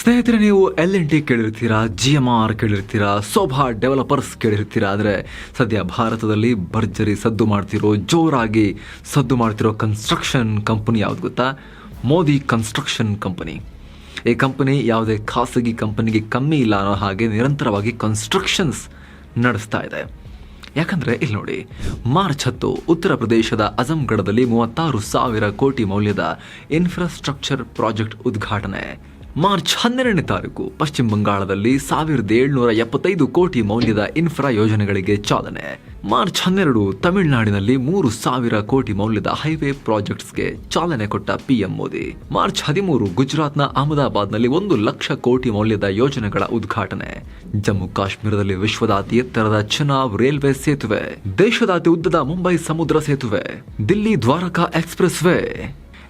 ಸ್ನೇಹಿತರೆ, ನೀವು L N T ಕೇಳಿರ್ತೀರಾ ಜಿ ಎಂ ಆರ್ ಕೇಳಿರ್ತೀರಾ ಸೋಭಾ ಡೆವಲಪರ್ಸ್ ಕೇಳಿರ್ತೀರಾ, ಆದರೆ ಸದ್ಯ ಭಾರತದಲ್ಲಿ ಭರ್ಜರಿ ಸದ್ದು ಮಾಡ್ತಿರೋ, ಜೋರಾಗಿ ಸದ್ದು ಮಾಡ್ತಿರೋ ಕನ್ಸ್ಟ್ರಕ್ಷನ್ ಕಂಪನಿ ಯಾವ್ದು ಗೊತ್ತಾ? ಮೋದಿ ಕನ್ಸ್ಟ್ರಕ್ಷನ್ ಕಂಪನಿ ಈ ಕಂಪನಿ ಯಾವುದೇ ಖಾಸಗಿ ಕಂಪನಿಗೆ ಕಮ್ಮಿ ಇಲ್ಲ ಅನ್ನೋ ಹಾಗೆ ನಿರಂತರವಾಗಿ ಕನ್ಸ್ಟ್ರಕ್ಷನ್ಸ್ ನಡೆಸ್ತಾ ಇದೆ. ಯಾಕಂದರೆ ಇಲ್ಲಿ ನೋಡಿ, ಮಾರ್ಚ್ ಹತ್ತು ಉತ್ತರ ಪ್ರದೇಶದ ಅಜಂಗಢದಲ್ಲಿ ಮೂವತ್ತಾರು ಸಾವಿರ ಕೋಟಿ ಮೌಲ್ಯದ ಇನ್ಫ್ರಾಸ್ಟ್ರಕ್ಚರ್ ಪ್ರಾಜೆಕ್ಟ್ ಉದ್ಘಾಟನೆ. ಮಾರ್ಚ್ ಹನ್ನೆರಡನೇ ತಾರೀಕು ಪಶ್ಚಿಮ ಬಂಗಾಳದಲ್ಲಿ ಸಾವಿರದ ಏಳ್ನೂರ ಎಪ್ಪತ್ತೈದು ಕೋಟಿ ಮೌಲ್ಯದ ಇನ್ಫ್ರಾ ಯೋಜನೆಗಳಿಗೆ ಚಾಲನೆ. ಮಾರ್ಚ್ ಹನ್ನೆರಡು ತಮಿಳುನಾಡಿನಲ್ಲಿ ಮೂರು ಸಾವಿರ ಕೋಟಿ ಮೌಲ್ಯದ ಹೈವೇ ಪ್ರಾಜೆಕ್ಟ್ಸ್ಗೆ ಚಾಲನೆ ಕೊಟ್ಟ ಪಿಎಂ ಮೋದಿ. ಮಾರ್ಚ್ ಹದಿಮೂರು ಗುಜರಾತ್ನ ಅಹಮದಾಬಾದ್ನಲ್ಲಿ ಒಂದು ಲಕ್ಷ ಕೋಟಿ ಮೌಲ್ಯದ ಯೋಜನೆಗಳ ಉದ್ಘಾಟನೆ. ಜಮ್ಮು ಕಾಶ್ಮೀರದಲ್ಲಿ ವಿಶ್ವದ ಅತಿ ಎತ್ತರದ ಚುನಾವ್ ರೈಲ್ವೆ ಸೇತುವೆ ದೇಶದ ಅತಿ ಉದ್ದದ ಮುಂಬೈ ಸಮುದ್ರ ಸೇತುವೆ, ದಿಲ್ಲಿ ದ್ವಾರಕಾ ಎಕ್ಸ್ಪ್ರೆಸ್ ವೇ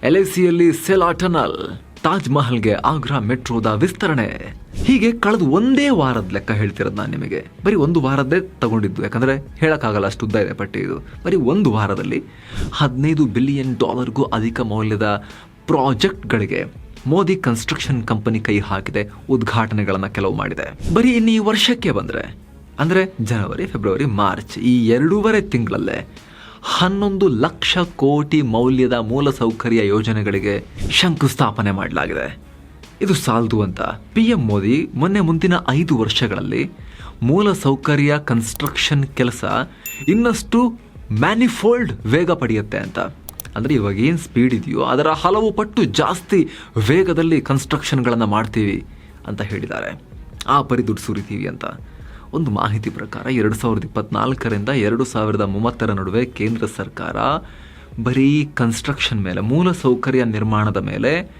ಎಲ್ಐಸಿಯಲ್ಲಿ ಸೆಲಾ ಟನಲ್ ತಾಜ್ ಮಹಲ್ಗೆ ಆಗ್ರಾ ಮೆಟ್ರೋದ ವಿಸ್ತರಣೆ. ಹೀಗೆ ಕಳೆದ ಒಂದೇ ವಾರದ ಲೆಕ್ಕ ಹೇಳ್ತಿರೋದು ನಾನು ನಿಮಗೆ. ಬರೀ ಒಂದು ವಾರದ್ದೇ ತಗೊಂಡಿದ್ದು. ಯಾಕಂದ್ರೆ ಹೇಳಕ್ಕಾಗಲ್ಲ ಅಷ್ಟು ಉದ್ದ ಇದೆ ಪಟ್ಟಿ ಇದು. ಬರೀ ಒಂದು ವಾರದಲ್ಲಿ ಹದಿನೈದು ಬಿಲಿಯನ್ ಡಾಲರ್ಗೂ ಅಧಿಕ ಮೌಲ್ಯದ ಪ್ರಾಜೆಕ್ಟ್ಗಳಿಗೆ ಮೋದಿ ಕನ್ಸ್ಟ್ರಕ್ಷನ್ ಕಂಪನಿ ಕೈ ಹಾಕಿದೆ, ಉದ್ಘಾಟನೆಗಳನ್ನು ಕೆಲವು ಮಾಡಿದೆ. ಬರೀ ಇನ್ನು ಈ ವರ್ಷಕ್ಕೆ ಬಂದ್ರೆ, ಅಂದ್ರೆ ಜನವರಿ, ಫೆಬ್ರವರಿ, ಮಾರ್ಚ್ ಈ ಎರಡೂವರೆ ತಿಂಗಳಲ್ಲೇ ಹನ್ನೊಂದು ಲಕ್ಷ ಕೋಟಿ ಮೌಲ್ಯದ ಮೂಲಸೌಕರ್ಯ ಯೋಜನೆಗಳಿಗೆ ಶಂಕುಸ್ಥಾಪನೆ ಮಾಡಲಾಗಿದೆ. ಇದು ಸಾಲದು ಅಂತ ಪಿ ಎಂ ಮೋದಿ ಮೊನ್ನೆ ಮುಂದಿನ ಐದು ವರ್ಷಗಳಲ್ಲಿ ಮೂಲಸೌಕರ್ಯ ಕನ್ಸ್ಟ್ರಕ್ಷನ್ ಕೆಲಸ ಇನ್ನಷ್ಟು ಮ್ಯಾನಿಫೋಲ್ಡ್ ವೇಗ ಪಡೆಯುತ್ತೆ ಅಂತ. ಅಂದರೆ ಇವಾಗ ಏನು ಸ್ಪೀಡ್ ಇದೆಯೋ ಅದರ ಹಲವು ಪಟ್ಟು ಜಾಸ್ತಿ ವೇಗದಲ್ಲಿ ಕನ್ಸ್ಟ್ರಕ್ಷನ್ಗಳನ್ನು ಮಾಡ್ತೀವಿ ಅಂತ ಹೇಳಿದ್ದಾರೆ. ಆ ಪರಿ ದುಡ್ಡು ಸುರಿತೀವಿ ಅಂತ. ಒಂದು ಮಾಹಿತಿ ಪ್ರಕಾರ ಎರಡು ಸಾವಿರದ ಇಪ್ಪತ್ನಾಲ್ಕರಿಂದ ಎರಡು ಸಾವಿರದ ಮೂವತ್ತರ ನಡುವೆ ಕೇಂದ್ರ ಸರ್ಕಾರ ಬರೀ ಕನ್ಸ್ಟ್ರಕ್ಷನ್ ಮೇಲೆ, ಮೂಲ ಸೌಕರ್ಯ ನಿರ್ಮಾಣದ ಮೇಲೆ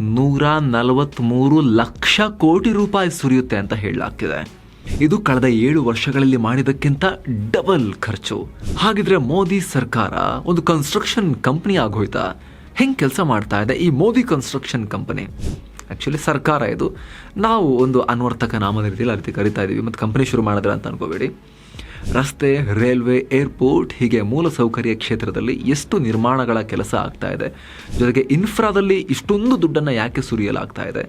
ನೂರ ನಲವತ್ತ್ಮೂರು ಲಕ್ಷ ಕೋಟಿ ರೂಪಾಯಿ ಸುರಿಯುತ್ತೆ ಅಂತ ಹೇಳಲಾಗ್ತಿದೆ. ಇದು ಕಳೆದ ಏಳು ವರ್ಷಗಳಲ್ಲಿ ಮಾಡಿದಕ್ಕಿಂತ ಡಬಲ್ ಖರ್ಚು. ಹಾಗಿದ್ರೆ ಮೋದಿ ಸರ್ಕಾರ ಒಂದು ಕನ್ಸ್ಟ್ರಕ್ಷನ್ ಕಂಪ್ನಿ ಆಗೋಯ್ತಾ? ಹೆಂಗೆ ಕೆಲಸ ಮಾಡ್ತಾ ಇದೆ ಈ ಮೋದಿ ಕನ್ಸ್ಟ್ರಕ್ಷನ್ ಕಂಪನಿ ಆ್ಯಕ್ಚುಲಿ ಸರ್ಕಾರ ಇದು. ನಾವು ಒಂದು ಅನ್ವರ್ತಕ ನಾಮದ ರೀತಿಯಲ್ಲಿ ರೀತಿ ಕರಿತಾ ಇದ್ದೀವಿ ಮತ್ತು ಕಂಪನಿ ಶುರು ಮಾಡಿದ್ರೆ ಅಂತ ಅನ್ಕೋಬೇಡಿ. ರಸ್ತೆ, ರೈಲ್ವೆ ಏರ್ಪೋರ್ಟ್ ಹೀಗೆ ಮೂಲಸೌಕರ್ಯ ಕ್ಷೇತ್ರದಲ್ಲಿ ಎಷ್ಟು ನಿರ್ಮಾಣಗಳ ಕೆಲಸ ಆಗ್ತಾ ಇದೆ. ಜೊತೆಗೆ ಇನ್ಫ್ರಾದಲ್ಲಿ ಇಷ್ಟೊಂದು ದುಡ್ಡನ್ನು ಯಾಕೆ ಸುರಿಯಲಾಗ್ತಾ ಇದೆ.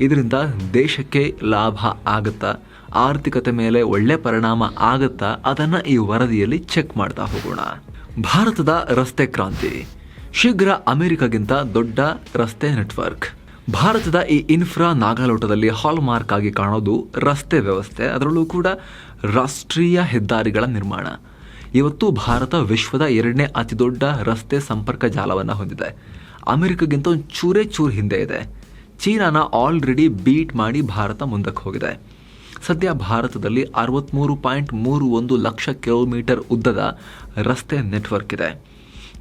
ಇದರಿಂದ ದೇಶಕ್ಕೆ ಲಾಭ ಆಗುತ್ತಾ? ಆರ್ಥಿಕತೆ ಮೇಲೆ ಒಳ್ಳೆ ಪರಿಣಾಮ ಆಗುತ್ತಾ? ಅದನ್ನು ಈ ವರದಿಯಲ್ಲಿ ಚೆಕ್ ಮಾಡ್ತಾ ಹೋಗೋಣ. ಭಾರತದ ರಸ್ತೆ ಕ್ರಾಂತಿ. ಶೀಘ್ರ ಅಮೆರಿಕಗಿಂತ ದೊಡ್ಡ ರಸ್ತೆ ನೆಟ್ವರ್ಕ್ ಭಾರತದ ಈ ಇನ್ಫ್ರಾ ನಾಗಾಲೋಟದಲ್ಲಿ ಹಾಲ್ಮಾರ್ಕ್ ಆಗಿ ಕಾಣೋದು ರಸ್ತೆ ವ್ಯವಸ್ಥೆ. ಅದರಲ್ಲೂ ಕೂಡ ರಾಷ್ಟ್ರೀಯ ಹೆದ್ದಾರಿಗಳ ನಿರ್ಮಾಣ. ಇವತ್ತು ಭಾರತ ವಿಶ್ವದ ಎರಡನೇ ಅತಿ ದೊಡ್ಡ ರಸ್ತೆ ಸಂಪರ್ಕ ಜಾಲವನ್ನು ಹೊಂದಿದೆ. ಅಮೆರಿಕಗಿಂತ ಚೂರೇ ಚೂರು ಹಿಂದೆ ಇದೆ. ಚೀನಾನ ಆಲ್ರೆಡಿ ಬೀಟ್ ಮಾಡಿ ಭಾರತ ಮುಂದಕ್ಕೆ ಹೋಗಿದೆ. ಸದ್ಯ ಭಾರತದಲ್ಲಿ ಅರವತ್ತ್ಮೂರು ಪಾಯಿಂಟ್ ಮೂರು ಒಂದು ಲಕ್ಷ ಕಿಲೋಮೀಟರ್ ಉದ್ದದ ರಸ್ತೆ ನೆಟ್ವರ್ಕ್ ಇದೆ.